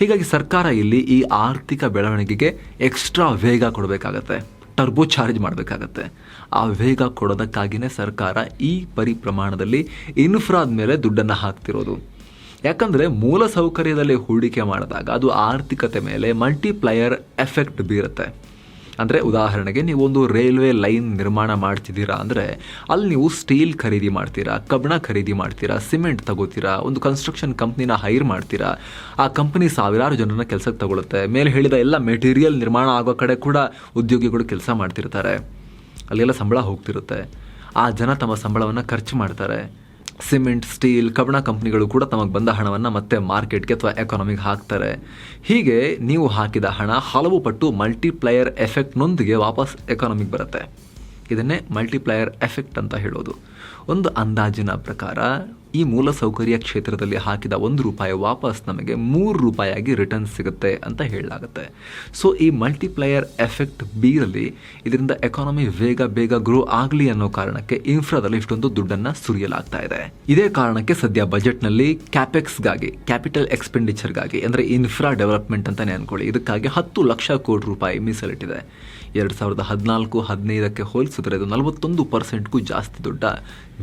ಹೀಗಾಗಿ ಸರ್ಕಾರ ಇಲ್ಲಿ ಈ ಆರ್ಥಿಕ ಬೆಳವಣಿಗೆಗೆ ಎಕ್ಸ್ಟ್ರಾ ವೇಗ ಕೊಡಬೇಕಾಗತ್ತೆ. ಟರ್ಬೋ ಚಾರ್ಜ್ ಮಾಡಬೇಕಾಗತ್ತೆ. ಆ ವೇಗ ಕೊಡೋದಕ್ಕಾಗಿಯೇ ಸರ್ಕಾರ ಈ ಪರಿ ಪ್ರಮಾಣದಲ್ಲಿ ಇನ್ಫ್ರಾದ ಮೇಲೆ ದುಡ್ಡನ್ನು ಹಾಕ್ತಿರೋದು. ಯಾಕಂದರೆ ಮೂಲಸೌಕರ್ಯದಲ್ಲಿ ಹೂಡಿಕೆ ಮಾಡಿದಾಗ ಅದು ಆರ್ಥಿಕತೆ ಮೇಲೆ ಮಲ್ಟಿಪ್ಲಯರ್ ಎಫೆಕ್ಟ್ ಬೀರುತ್ತೆ. ಅಂದರೆ ಉದಾಹರಣೆಗೆ ನೀವು ಒಂದು ರೈಲ್ವೆ ಲೈನ್ ನಿರ್ಮಾಣ ಮಾಡ್ತಿದ್ದೀರಾ ಅಂದರೆ ಅಲ್ಲಿ ನೀವು ಸ್ಟೀಲ್ ಖರೀದಿ ಮಾಡ್ತೀರಾ, ಕಬ್ಬಣ ಖರೀದಿ ಮಾಡ್ತೀರಾ, ಸಿಮೆಂಟ್ ತಗೋತೀರಾ, ಒಂದು ಕನ್ಸ್ಟ್ರಕ್ಷನ್ ಕಂಪ್ನಿನ ಹೈರ್ ಮಾಡ್ತೀರಾ, ಆ ಕಂಪ್ನಿ ಸಾವಿರಾರು ಜನರನ್ನ ಕೆಲಸಕ್ಕೆ ತಗೊಳುತ್ತೆ. ಮೇಲೆ ಹೇಳಿದ ಎಲ್ಲ ಮೆಟೀರಿಯಲ್ ನಿರ್ಮಾಣ ಆಗೋ ಕಡೆ ಕೂಡ ಉದ್ಯೋಗಿಗಳು ಕೆಲಸ ಮಾಡ್ತಿರ್ತಾರೆ. ಅಲ್ಲೆಲ್ಲ ಸಂಬಳ ಹೋಗ್ತಿರುತ್ತೆ. ಆ ಜನ ತಮ್ಮ ಸಂಬಳವನ್ನು ಖರ್ಚು ಮಾಡ್ತಾರೆ. ಸಿಮೆಂಟ್, ಸ್ಟೀಲ್, ಕಬ್ಬಣ ಕಂಪ್ನಿಗಳು ಕೂಡ ತಮಗೆ ಬಂದ ಹಣವನ್ನು ಮತ್ತೆ ಮಾರ್ಕೆಟ್ಗೆ ಅಥವಾ ಎಕಾನಮಿಗೆ ಹಾಕ್ತಾರೆ. ಹೀಗೆ ನೀವು ಹಾಕಿದ ಹಣ ಹಲವು ಪಟ್ಟು ಮಲ್ಟಿಪ್ಲಯರ್ ಎಫೆಕ್ಟ್ನೊಂದಿಗೆ ವಾಪಸ್ ಎಕಾನಮಿಗೆ ಬರುತ್ತೆ. ಇದನ್ನೇ ಮಲ್ಟಿಪ್ಲಯರ್ ಎಫೆಕ್ಟ್ ಅಂತ ಹೇಳೋದು. ಒಂದು ಅಂದಾಜಿನ ಪ್ರಕಾರ ಈ ಮೂಲಸೌಕರ್ಯ ಕ್ಷೇತ್ರದಲ್ಲಿ ಹಾಕಿದ ಒಂದು ರೂಪಾಯಿ ವಾಪಸ್ ನಮಗೆ ಮೂರು ರೂಪಾಯಿಯಾಗಿ ರಿಟರ್ನ್ ಸಿಗುತ್ತೆ ಅಂತ ಹೇಳಲಾಗುತ್ತೆ. ಸೊ ಈ ಮಲ್ಟಿಪ್ಲಯರ್ ಎಫೆಕ್ಟ್ ಬೀರಲಿ ಇದರಿಂದ ಎಕಾನಮಿ ಬೇಗ ಬೇಗ ಗ್ರೋ ಆಗಲಿ ಅನ್ನೋ ಕಾರಣಕ್ಕೆ ಇನ್ಫ್ರಾದಲ್ಲಿ ಇಷ್ಟೊಂದು ದುಡ್ಡನ್ನು ಸುರಿಯಲಾಗ್ತಾ ಇದೆ. ಇದೇ ಕಾರಣಕ್ಕೆ ಸದ್ಯ ಬಜೆಟ್ನಲ್ಲಿ ಕ್ಯಾಪೆಕ್ಸ್ಗಾಗಿ ಕ್ಯಾಪಿಟಲ್ ಎಕ್ಸ್ಪೆಂಡಿಚರ್ಗಾಗಿ ಅಂದರೆ ಇನ್ಫ್ರಾ ಡೆವಲಪ್ಮೆಂಟ್ ಅಂತಲೇ ಅನ್ಕೊಳ್ಳಿ. ಇದಕ್ಕಾಗಿ ಹತ್ತು ಲಕ್ಷ ಕೋಟಿ ರೂಪಾಯಿ ಮೀಸಲಿಟ್ಟಿದೆ. ಎರಡು ಸಾವಿರದ ಹದಿನಾಲ್ಕು ಹದಿನೈದಕ್ಕೆ ಹೋಲಿಸಿದ್ರೆ ಇದು ನಲವತ್ತೊಂದು ಪರ್ಸೆಂಟ್ಗೂ ಜಾಸ್ತಿ ದೊಡ್ಡ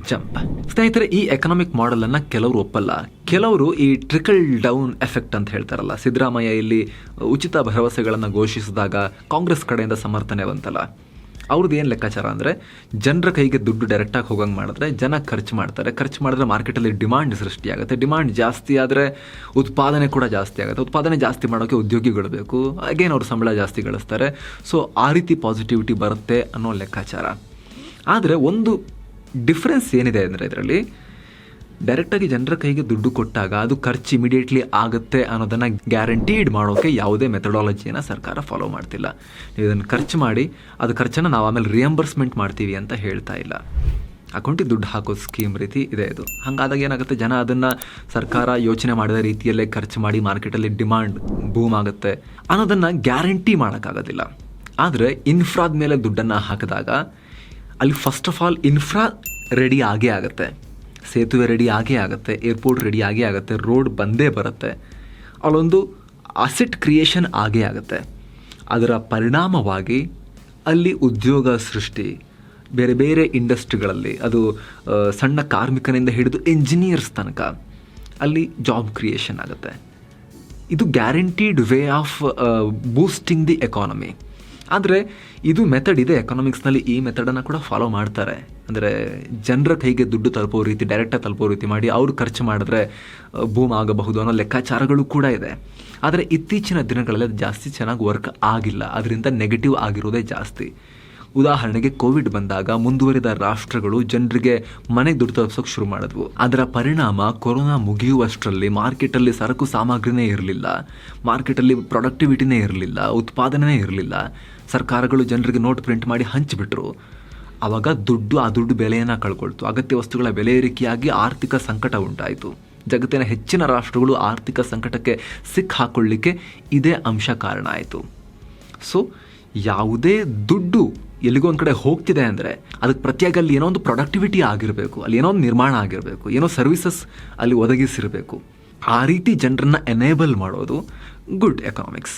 ಜಂಪ್. ಸ್ನೇಹಿತರೆ, ಈ ಎಕನಾಮಿಕ್ ಮಾಡೆಲ್ ಅನ್ನ ಕೆಲವರು ಒಪ್ಪಲ್ಲ. ಕೆಲವರು ಈ ಟ್ರಿಕಲ್ ಡೌನ್ ಎಫೆಕ್ಟ್ ಅಂತ ಹೇಳ್ತಾರಲ್ಲ. ಸಿದ್ದರಾಮಯ್ಯ ಇಲ್ಲಿ ಉಚಿತ ಭರವಸೆಗಳನ್ನು ಘೋಷಿಸಿದಾಗ ಕಾಂಗ್ರೆಸ್ ಕಡೆಯಿಂದ ಸಮರ್ಥನೆ ಬಂತಲ್ಲ. ಅವ್ರದ್ದು ಏನು ಲೆಕ್ಕಾಚಾರ ಅಂದರೆ, ಜನರ ಕೈಗೆ ದುಡ್ಡು ಡೈರೆಕ್ಟಾಗಿ ಹೋಗಂಗೆ ಮಾಡಿದ್ರೆ ಜನ ಖರ್ಚು ಮಾಡ್ತಾರೆ. ಖರ್ಚು ಮಾಡಿದ್ರೆ ಮಾರ್ಕೆಟಲ್ಲಿ ಡಿಮಾಂಡ್ ಸೃಷ್ಟಿಯಾಗುತ್ತೆ ಡಿಮಾಂಡ್ ಜಾಸ್ತಿ ಆದರೆ ಉತ್ಪಾದನೆ ಕೂಡ ಜಾಸ್ತಿ ಆಗುತ್ತೆ. ಉತ್ಪಾದನೆ ಜಾಸ್ತಿ ಮಾಡೋಕ್ಕೆ ಉದ್ಯೋಗಿಗಳು ಬೇಕು. ಅಗೇನ್ ಅವ್ರ ಸಂಬಳ ಜಾಸ್ತಿ ಗಳಿಸ್ತಾರೆ. ಸೊ ಆ ರೀತಿ ಪಾಸಿಟಿವಿಟಿ ಬರುತ್ತೆ ಅನ್ನೋ ಲೆಕ್ಕಾಚಾರ. ಆದರೆ ಒಂದು ಡಿಫ್ರೆನ್ಸ್ ಏನಿದೆ ಅಂದರೆ ಇದರಲ್ಲಿ ಡೈರೆಕ್ಟಾಗಿ ಜನರ ಕೈಗೆ ದುಡ್ಡು ಕೊಟ್ಟಾಗ ಅದು ಖರ್ಚು ಇಮಿಡಿಯೇಟ್ಲಿ ಆಗುತ್ತೆ ಅನ್ನೋದನ್ನು ಗ್ಯಾರಂಟೀಡ್ ಮಾಡೋಕ್ಕೆ ಯಾವುದೇ ಮೆಥಡಾಲಜಿಯನ್ನು ಸರ್ಕಾರ ಫಾಲೋ ಮಾಡ್ತಿಲ್ಲ. ಇದನ್ನು ಖರ್ಚು ಮಾಡಿ, ಅದು ಖರ್ಚನ್ನು ನಾವು ಆಮೇಲೆ ರಿಯಂಬರ್ಸ್ಮೆಂಟ್ ಮಾಡ್ತೀವಿ ಅಂತ ಹೇಳ್ತಾ ಇಲ್ಲ. ಅಕೌಂಟಿಗೆ ದುಡ್ಡು ಹಾಕೋ ಸ್ಕೀಮ್ ರೀತಿ ಇದೆ ಇದು. ಹಾಗಾದಾಗ ಏನಾಗುತ್ತೆ? ಜನ ಅದನ್ನು ಸರ್ಕಾರ ಯೋಚನೆ ಮಾಡಿದ ರೀತಿಯಲ್ಲೇ ಖರ್ಚು ಮಾಡಿ ಮಾರ್ಕೆಟಲ್ಲಿ ಡಿಮಾಂಡ್ ಬೂಮ್ ಆಗುತ್ತೆ ಅನ್ನೋದನ್ನು ಗ್ಯಾರಂಟಿ ಮಾಡೋಕ್ಕಾಗೋದಿಲ್ಲ. ಆದರೆ ಇನ್ಫ್ರಾದ ಮೇಲೆ ದುಡ್ಡನ್ನು ಹಾಕಿದಾಗ ಅಲ್ಲಿ first of all infra ready ಆಗೇ ಆಗುತ್ತೆ. ಸೇತುವೆ ರೆಡಿ ಆಗೇ ಆಗುತ್ತೆ ಏರ್ಪೋರ್ಟ್ ರೆಡಿ ಆಗೇ ಆಗುತ್ತೆ ರೋಡ್ ಬಂದೇ ಬರುತ್ತೆ. ಅಲ್ಲೊಂದು ಅಸೆಟ್ ಕ್ರಿಯೇಷನ್ ಆಗೇ ಆಗುತ್ತೆ. ಅದರ ಪರಿಣಾಮವಾಗಿ ಅಲ್ಲಿ ಉದ್ಯೋಗ ಸೃಷ್ಟಿ, ಬೇರೆ ಬೇರೆ ಇಂಡಸ್ಟ್ರಿಗಳಲ್ಲಿ ಅದು ಸಣ್ಣ ಕಾರ್ಮಿಕನಿಂದ ಹಿಡಿದು ಇಂಜಿನಿಯರ್ಸ್ ತನಕ ಅಲ್ಲಿ ಜಾಬ್ ಕ್ರಿಯೇಷನ್ ಆಗುತ್ತೆ. ಇದು guaranteed way of boosting the economy ಆದರೆ ಇದು ಮೆಥಡ್ ಇದೆ ಎಕನಾಮಿಕ್ಸ್ನಲ್ಲಿ ಈ ಮೆಥಡನ್ನು ಕೂಡ ಫಾಲೋ ಮಾಡ್ತಾರೆ. ಅಂದರೆ ಜನರ ಕೈಗೆ ದುಡ್ಡು ತಲುಪೋ ರೀತಿ ಡೈರೆಕ್ಟಾಗಿ ತಲುಪೋ ರೀತಿ ಮಾಡಿ ಅವ್ರು ಖರ್ಚು ಮಾಡಿದ್ರೆ ಬೂಮ್ ಆಗಬಹುದು ಅನ್ನೋ ಲೆಕ್ಕಾಚಾರಗಳು ಕೂಡ ಇದೆ. ಆದರೆ ಇತ್ತೀಚಿನ ದಿನಗಳಲ್ಲಿ ಅದು ಜಾಸ್ತಿ ಚೆನ್ನಾಗಿ ವರ್ಕ್ ಆಗಿಲ್ಲ. ಅದರಿಂದ ನೆಗೆಟಿವ್ ಆಗಿರೋದೇ ಜಾಸ್ತಿ. ಉದಾಹರಣೆಗೆ ಕೋವಿಡ್ ಬಂದಾಗ ಮುಂದುವರಿದ ರಾಷ್ಟ್ರಗಳು ಜನರಿಗೆ ಮನೆಗೆ ದುಡ್ಡು ತಲುಪಿಸೋಕೆ ಶುರು ಮಾಡಿದ್ವು. ಅದರ ಪರಿಣಾಮ ಕೊರೋನಾ ಮುಗಿಯುವಷ್ಟರಲ್ಲಿ ಮಾರ್ಕೆಟಲ್ಲಿ ಸರಕು ಸಾಮಗ್ರಿನೇ ಇರಲಿಲ್ಲ. ಮಾರ್ಕೆಟಲ್ಲಿ ಪ್ರೊಡಕ್ಟಿವಿಟಿನೇ ಇರಲಿಲ್ಲ ಉತ್ಪಾದನೆ ಇರಲಿಲ್ಲ. ಸರ್ಕಾರಗಳು ಜನರಿಗೆ ನೋಟ್ ಪ್ರಿಂಟ್ ಮಾಡಿ ಹಂಚಿಬಿಟ್ರು. ಆವಾಗ ದುಡ್ಡು, ಆ ದುಡ್ಡು ಬೆಲೆಯನ್ನು ಕಳ್ಕೊಳ್ತು. ಅಗತ್ಯ ವಸ್ತುಗಳ ಬೆಲೆ ಏರಿಕೆಯಾಗಿ ಆರ್ಥಿಕ ಸಂಕಟ ಉಂಟಾಯಿತು. ಜಗತ್ತಿನ ಹೆಚ್ಚಿನ ರಾಷ್ಟ್ರಗಳು ಆರ್ಥಿಕ ಸಂಕಟಕ್ಕೆ ಸಿಕ್ಕಾಕೊಳ್ಳಿಕ್ಕೆ ಇದೇ ಅಂಶ ಕಾರಣ ಆಯಿತು. ಸೊ ಯಾವುದೇ ದುಡ್ಡು ಎಲ್ಲಿಗೋ ಒಂದು ಕಡೆ ಹೋಗ್ತಿದೆ ಅಂದರೆ ಅದಕ್ಕೆ ಪ್ರತಿಯಾಗಿ ಅಲ್ಲಿ ಏನೋ ಒಂದು ಪ್ರೊಡಕ್ಟಿವಿಟಿ ಆಗಿರಬೇಕು, ಅಲ್ಲಿ ಏನೋ ಒಂದು ನಿರ್ಮಾಣ ಆಗಿರಬೇಕು, ಏನೋ ಸರ್ವಿಸಸ್ ಅಲ್ಲಿ ಒದಗಿಸಿರಬೇಕು. ಆ ರೀತಿ ಜನರನ್ನು ಎನೇಬಲ್ ಮಾಡೋದು good economics